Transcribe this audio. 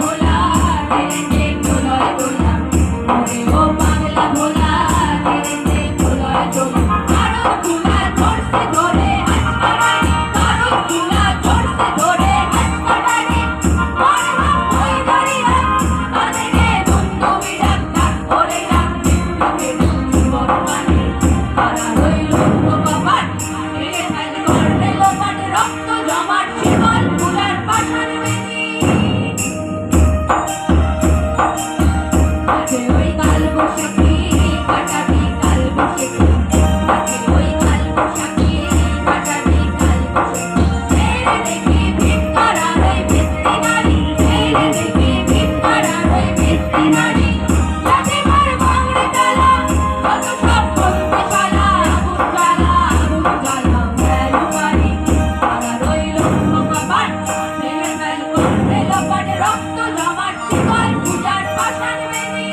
ভোলা রক্ত জমাট শিকল পূজার পাশার বেদি